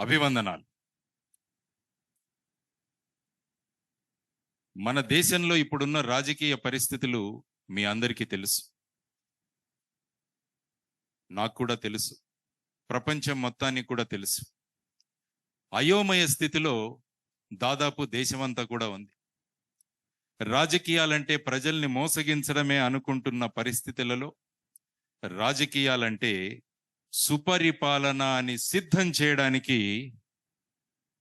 అభివందనాలు. మన దేశంలో ఇప్పుడున్న రాజకీయ పరిస్థితులు మీ అందరికీ తెలుసు. నాకు కూడా తెలుసు. ప్రపంచం మొత్తానికి కూడా తెలుసు. అయోమయ స్థితిలో దాదాపు దేశమంతా కూడా ఉంది. రాజకీయాలంటే ప్రజల్ని మోసగించడమే అనుకుంటున్న పరిస్థితులలో రాజకీయాలంటే సుపరిపాలన అని సిద్ధం చేయడానికి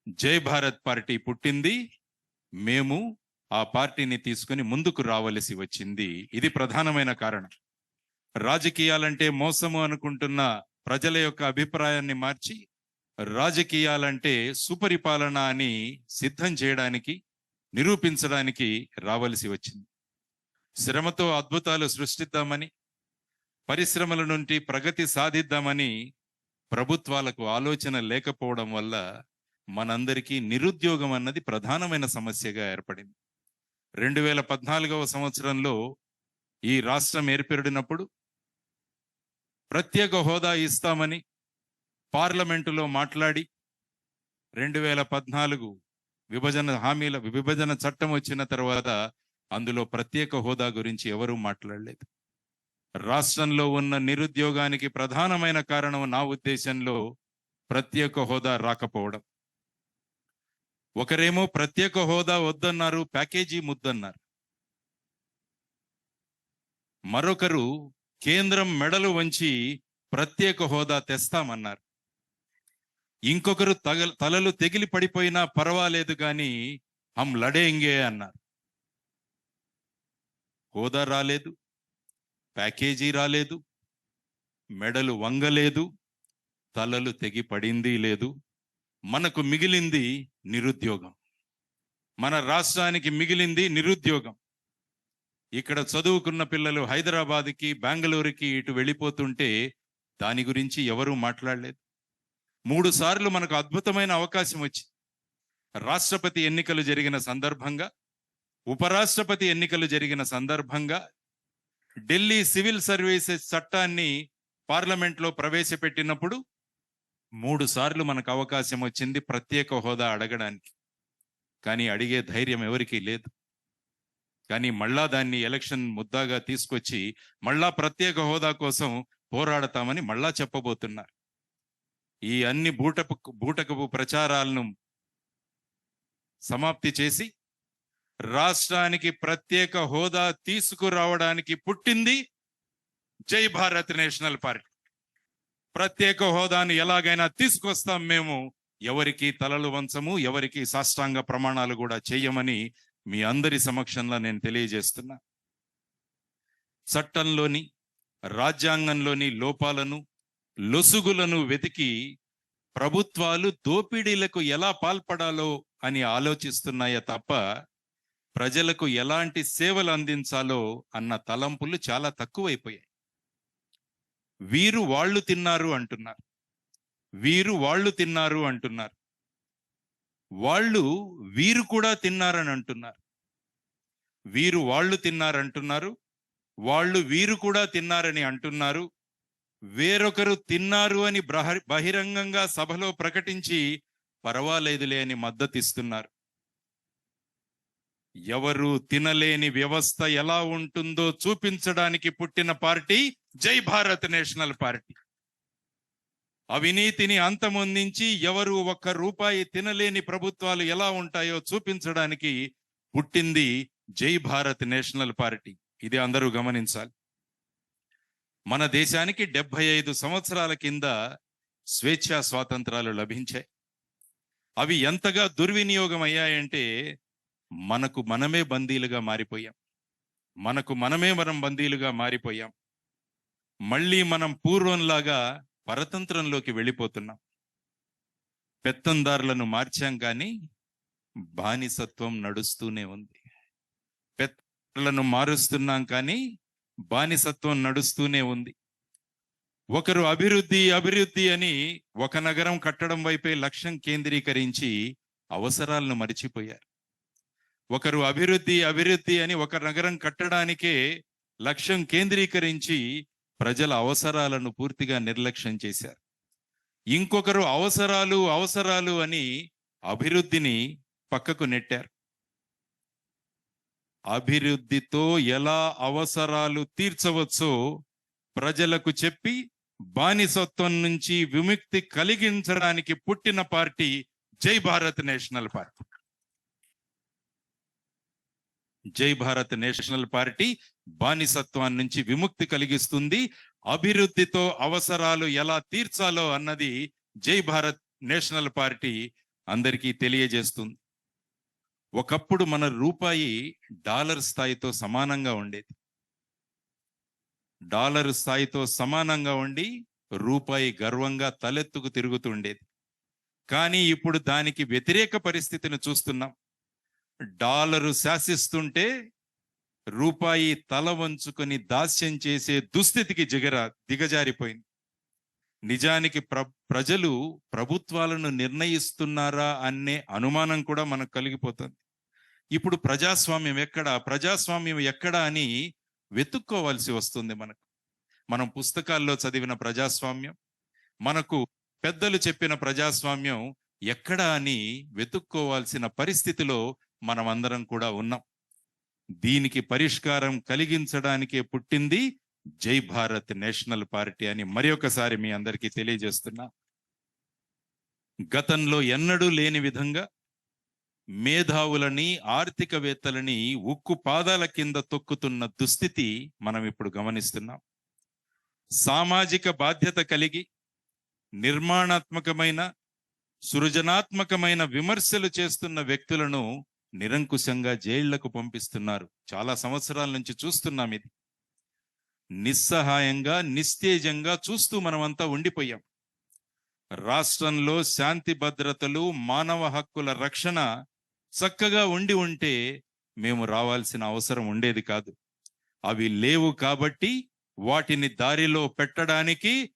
జై భారత్ పార్టీ పుట్టింది. మేము ఆ పార్టీని తీసుకుని ముందుకు రావలసి వచ్చింది. ఇది ప్రధానమైన కారణం. రాజకీయాలంటే మోసము అనుకుంటున్న ప్రజల యొక్క అభిప్రాయాన్ని మార్చి రాజకీయాలంటే సుపరిపాలన అని సిద్ధం చేయడానికి నిరూపించడానికి రావలసి వచ్చింది. శ్రమతో అద్భుతాలు సృష్టిద్దామని పరిశ్రమల నుండి ప్రగతి సాధిద్దామని ప్రభుత్వాలకు ఆలోచన లేకపోవడం వల్ల మనందరికీ నిరుద్యోగం అన్నది ప్రధానమైన సమస్యగా ఏర్పడింది. రెండు వేల పద్నాలుగవ సంవత్సరంలో ఈ రాష్ట్రం ఏర్పడినప్పుడు ప్రత్యేక హోదా ఇస్తామని పార్లమెంటులో మాట్లాడి రెండు వేల పద్నాలుగు విభజన హామీల విభజన చట్టం వచ్చిన తర్వాత అందులో ప్రత్యేక హోదా గురించి ఎవరూ మాట్లాడలేదు. రాష్ట్రంలో ఉన్న నిరుద్యోగానికి ప్రధానమైన కారణం నా ఉద్దేశంలో ప్రత్యేక హోదా రాకపోవడం. ఒకరేమో ప్రత్యేక హోదా వద్దన్నారు ప్యాకేజీ ముద్దన్నారు. మరొకరు కేంద్రం మెడలు వంచి ప్రత్యేక హోదా తెస్తామన్నారు. ఇంకొకరు తగ తలలు తెగిలి పడిపోయినా పర్వాలేదు కానీ హం లడేంగే అన్నారు. హోదా రాలేదు. ప్యాకేజీ రాలేదు మెడలు వంగలేదు తలలు తెగి పడింది లేదు. మనకు మిగిలింది నిరుద్యోగం. మన రాష్ట్రానికి మిగిలింది నిరుద్యోగం. ఇక్కడ చదువుకున్న పిల్లలు హైదరాబాద్కి బెంగళూరుకి ఇటు వెళ్ళిపోతుంటే దాని గురించి ఎవరూ మాట్లాడలేదు. మూడు సార్లు మనకు అద్భుతమైన అవకాశం వచ్చింది. రాష్ట్రపతి ఎన్నికలు జరిగిన సందర్భంగా ఉపరాష్ట్రపతి ఎన్నికలు జరిగిన సందర్భంగా ఢిల్లీ సివిల్ సర్వీసెస్ చట్టాన్ని పార్లమెంట్లో ప్రవేశపెట్టినప్పుడు మూడు సార్లు మనకు అవకాశం వచ్చింది ప్రత్యేక హోదా అడగడానికి. కానీ అడిగే ధైర్యం ఎవరికీ లేదు. కానీ మళ్ళా దాన్ని ఎలక్షన్ ముద్దాగా తీసుకొచ్చి మళ్ళా ప్రత్యేక హోదా కోసం పోరాడతామని మళ్ళా చెప్పబోతున్నారు. ఈ అన్ని బూటపు బూటకపు ప్రచారాలను సమాప్తి చేసి రాష్ట్రానికి ప్రత్యేక హోదా తీసుకురావడానికి పుట్టింది జై భారత్ నేషనల్ పార్టీ. ప్రత్యేక హోదాను ఎలాగైనా తీసుకొస్తాం మేము ఎవరికి తలలు వంచము ఎవరికి సాష్టాంగ ప్రమాణాలు కూడా చేయమని మీ అందరి సమక్షంలో నేను తెలియజేస్తున్నా. చట్టంలోని రాజ్యాంగంలోని లోపాలను లొసుగులను వెతికి ప్రభుత్వాలు దోపిడీలకు ఎలా పాల్పడాలో అని ఆలోచిస్తున్నాయే తప్ప ప్రజలకు ఎలాంటి సేవలు అందించాలో అన్న తలంపులు చాలా తక్కువైపోయాయి. వీరు వాళ్ళు తిన్నారు అంటున్నారు. వీరు వాళ్ళు తిన్నారు అంటున్నారు. వాళ్ళు వీరు కూడా తిన్నారని అంటున్నారు. వీరు వాళ్ళు తిన్నారంటున్నారు వాళ్ళు వీరు కూడా తిన్నారని అంటున్నారు. వేరొకరు తిన్నారు అని బహిరంగంగా సభలో ప్రకటించి పర్వాలేదులే అని మద్దతిస్తున్నారు. ఎవరు తినలేని వ్యవస్థ ఎలా ఉంటుందో చూపించడానికి పుట్టిన పార్టీ జై భారత్ నేషనల్ పార్టీ. అవినీతిని అంతమొందించి ఎవరు ఒక్క రూపాయి తినలేని ప్రభుత్వాలు ఎలా ఉంటాయో చూపించడానికి పుట్టింది జై భారత్ నేషనల్ పార్టీ. ఇది అందరూ గమనించాలి. మన దేశానికి డెబ్బై ఐదు సంవత్సరాల కింద స్వేచ్ఛా స్వాతంత్రాలు లభించాయి. అవి ఎంతగా దుర్వినియోగం అయ్యాయంటే మనకు మనమే బందీలుగా మారిపోయాం. మనకు మనమే మనం బందీలుగా మారిపోయాం. మళ్ళీ మనం పూర్వంలాగా పరతంత్రంలోకి వెళ్ళిపోతున్నాం. పెత్తందారులను మార్చాం కానీ బానిసత్వం నడుస్తూనే ఉంది. పెత్తలను మారుస్తున్నాం కానీ బానిసత్వం నడుస్తూనే ఉంది. ఒకరు అభివృద్ధి అభివృద్ధి అని ఒక నగరం కట్టడం వైపే లక్ష్యం కేంద్రీకరించి అవసరాలను మరిచిపోయారు. ఒకరు అభివృద్ధి అభివృద్ధి అని ఒక నగరం కట్టడానికే లక్ష్యం కేంద్రీకరించి ప్రజల అవసరాలను పూర్తిగా నిర్లక్ష్యం చేశారు. ఇంకొకరు అవసరాలు అవసరాలు అని అభివృద్ధిని పక్కకు నెట్టారు. అభివృద్ధితో ఎలా అవసరాలు తీర్చవచ్చో ప్రజలకు చెప్పి బానిసత్వం నుంచి విముక్తి కలిగించడానికి పుట్టిన పార్టీ జై భారత్ నేషనల్ పార్టీ. జై భారత్ నేషనల్ పార్టీ బానిసత్వాన్ని నుంచి విముక్తి కలిగిస్తుంది. అభివృద్ధితో అవసరాలు ఎలా తీర్చాలో అన్నది జై భారత్ నేషనల్ పార్టీ అందరికీ తెలియజేస్తుంది. ఒకప్పుడు మన రూపాయి డాలర్ స్థాయితో సమానంగా ఉండేది. డాలర్ స్థాయితో సమానంగా ఉండి రూపాయి గర్వంగా తలెత్తుకు తిరుగుతుండేది కానీ ఇప్పుడు దానికి వ్యతిరేక పరిస్థితిని చూస్తున్నాం. డాలరు శాసిస్తుంటే రూపాయి తల వంచుకొని దాస్యం చేసే దుస్థితికి జిగర దిగజారిపోయింది. నిజానికి ప్ర ప్రజలు ప్రభుత్వాలను నిర్ణయిస్తున్నారా అనే అనుమానం కూడా మనకు కలిగిపోతుంది. ఇప్పుడు ప్రజాస్వామ్యం ఎక్కడ? ప్రజాస్వామ్యం ఎక్కడ అని వెతుక్కోవాల్సి వస్తుంది మనకు. మనం పుస్తకాల్లో చదివిన ప్రజాస్వామ్యం మనకు పెద్దలు చెప్పిన ప్రజాస్వామ్యం ఎక్కడ అని వెతుక్కోవాల్సిన పరిస్థితిలో మనం అందరం కూడా ఉన్నాం. దీనికి పరిష్కారం కలిగించడానికే పుట్టింది జై భారత్ నేషనల్ పార్టీ అని మరి ఒకసారి మీ అందరికీ తెలియజేస్తున్నా. గతంలో ఎన్నడూ లేని విధంగా మేధావులని ఆర్థికవేత్తలని ఉక్కు పాదాల కింద తొక్కుతున్న దుస్థితి మనం ఇప్పుడు గమనిస్తున్నాం. సామాజిక బాధ్యత కలిగి నిర్మాణాత్మకమైన సృజనాత్మకమైన విమర్శలు చేస్తున్న వ్యక్తులను నిరంకుశంగా జైళ్ళకు పంపిస్తున్నారు. చాలా సంవత్సరాల నుంచి చూస్తున్నాం ఇది. నిస్సహాయంగా నిస్తేజంగా చూస్తూ మనమంతా ఉండిపోయాం. రాష్ట్రంలో శాంతి భద్రతలు మానవ హక్కుల రక్షణ చక్కగా ఉండి ఉంటే మేము రావాల్సిన అవసరం ఉండేది కాదు. అవి లేవు కాబట్టి వాటిని దారిలో పెట్టడానికి